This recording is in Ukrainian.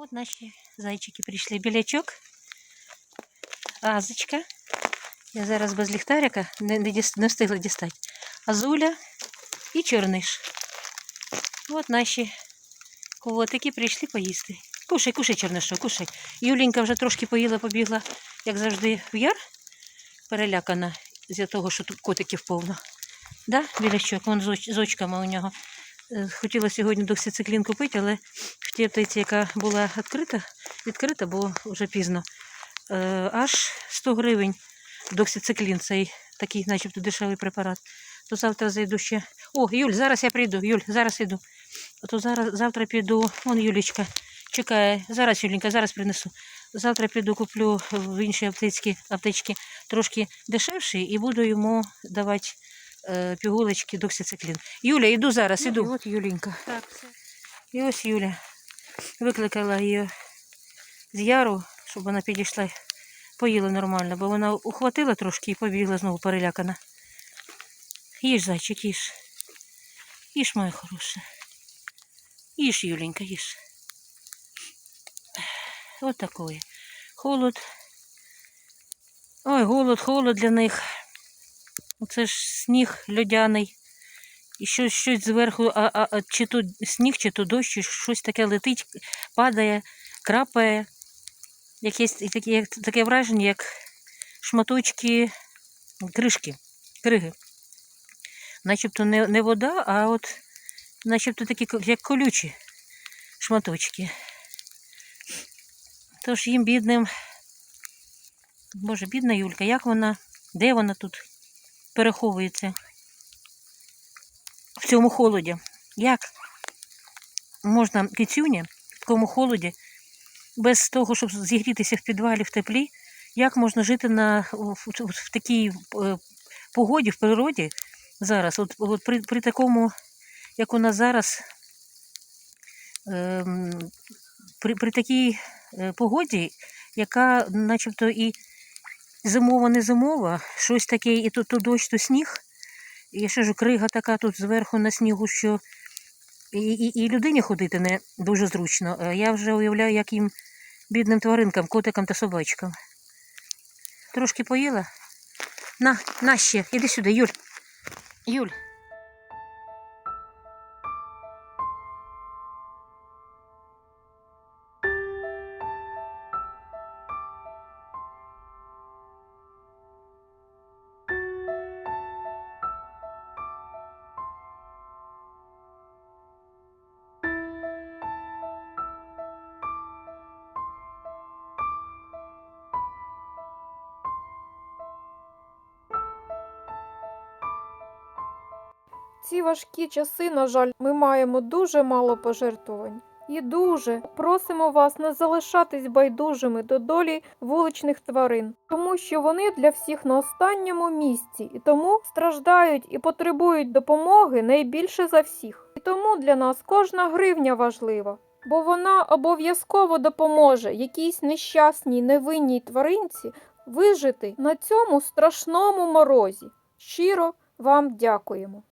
Вот наши зайчики прийшли. Білячок, Азочка. Я зараз без ліхтарика не, не, не встигла дістати. Азуля і чорниш. От наші котики прийшли поїсти. Кушай, кушай, чорнишо, кушай. Юленька вже трошки поїла, побігла, як завжди, в яр. Перелякана з-за того, що тут котиків повно. Да, білячок, вон з очками у нього. Е, Хотіла сьогодні доксициклін купити, але в тій аптеці, яка була відкрита, відкрита, бо вже пізно. Е, аж 100 гривень доксициклін, цей такий, начебто, дешевий препарат. То завтра зайду ще. О, Юль, зараз я прийду. Юль, зараз йду. А то зараз, завтра піду. Вон Юлічка чекає. Зараз, Юленька, зараз принесу. Завтра піду куплю в іншій аптечці, аптечці трошки дешевший і буду йому давати е, пігулочки доксициклін. Юля, йду зараз, іду. Ну, от Юленька. Так, все. І ось Юля викликала її з яру, щоб вона підійшла, поїла нормально, бо вона ухватила трошки і побігла знову перелякана. Їж, зайчик, їж. Їж, моя хороша. Їж, Юленька, їж. От такое. Холод. Ой, голод, холод для них. Оце ж сніг льодяний. І щось, щось зверху, а, а, а чи то сніг, чи то дощ, чи щось таке летить, падає, крапає. Якесь таке, таке враження, як шматочки кришки, криги. Начебто не, не вода, а от начебто такі, як колючі шматочки. Тож їм бідним. Боже, бідна Юлька, як вона, де вона тут переховується? в цьому холоді. Як можна кицюні в такому холоді, без того, щоб зігрітися в підвалі в теплі, як можна жити на, в, в- такій е, погоді, в природі зараз, от, от при, при такому, як у нас зараз, ем, при, при такій е, погоді, яка начебто і зимова, не зимова, щось таке, і то, то дощ, то сніг. І ще ж крига така тут зверху на снігу, що і, і, і людині ходити не дуже зручно. Я вже уявляю, як їм бідним тваринкам, котикам та собачкам. Трошки поїла. На, на ще, іди сюди, Юль. Юль. Ці важкі часи, на жаль, ми маємо дуже мало пожертвувань. І дуже просимо вас не залишатись байдужими до долі вуличних тварин, тому що вони для всіх на останньому місці, і тому страждають і потребують допомоги найбільше за всіх. І тому для нас кожна гривня важлива, бо вона обов'язково допоможе якійсь нещасній невинній тваринці вижити на цьому страшному морозі. Щиро вам дякуємо.